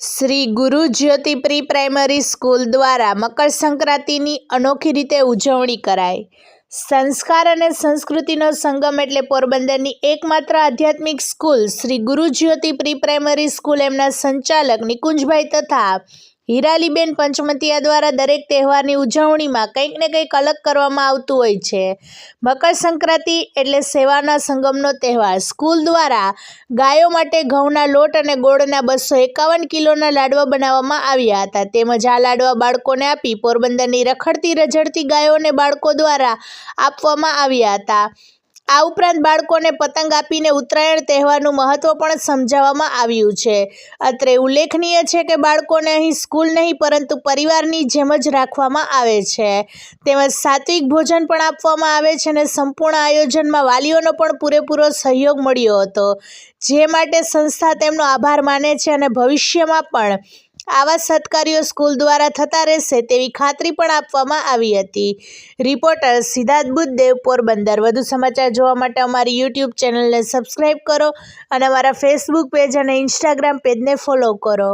શ્રી ગુરુ જ્યોતિ pre primary school દ્વારા મકર સંક્રાંતિની અનોખી રીતે ઉજવણી કરાઈ. સંસ્કાર અને સંસ્કૃતિનો સંગમ એટલે પોરબંદરની એકમાત્ર આધ્યાત્મિક સ્કૂલ શ્રી ગુરુ જ્યોતિ પ્રી પ્રાઇમરી સ્કૂલ એમના સંચાલક નિકુંજભાઈ તથા હીરાલીબેન પંચમતિયા દ્વારા દરેક તહેવારની ઉજવણીમાં કંઈક ને કંઈક અલગ કરવામાં આવતું હોય છે. મકર સંક્રાંતિ એટલે સેવાના સંગમનો તહેવાર. સ્કૂલ દ્વારા ગાયો માટે ઘઉંના લોટ અને ગોળના બસો એકાવન કિલોના લાડવા બનાવવામાં આવ્યા હતા. તેમજ આ લાડવા બાળકોને આપી પોરબંદરની રખડતી રઝડતી ગાયો અને બાળકો દ્વારા આપવામાં આવ્યા હતા. આ ઉપરાંત બાળકોને પતંગ આપીને ઉત્તરાયણ તહેવારનું મહત્ત્વ પણ સમજાવવામાં આવ્યું છે. અત્રે ઉલ્લેખનીય છે કે બાળકોને અહીં સ્કૂલ નહીં, પરંતુ પરિવારની જેમ જ રાખવામાં આવે છે. તેમજ સાત્વિક ભોજન પણ આપવામાં આવે છે અને સંપૂર્ણ આયોજનમાં વાલીઓનો પણ પૂરેપૂરો સહયોગ મળ્યો હતો. જે માટે સંસ્થા તેમનો આભાર માને છે અને ભવિષ્યમાં પણ આવા સત્કાર્યો સ્કૂલ દ્વારા થતા રહેશે તેવી ખાતરી પણ આપવામાં આવી હતી. રિપોર્ટર સિદ્ધાર્થ બુદ્ધદેવ, પોરબંદર. વધુ સમાચાર જોવા માટે અમારી યુટ્યુબ ચેનલને સબસ્ક્રાઈબ કરો અને અમારા ફેસબુક પેજ અને ઇન્સ્ટાગ્રામ પેજને ફોલો કરો.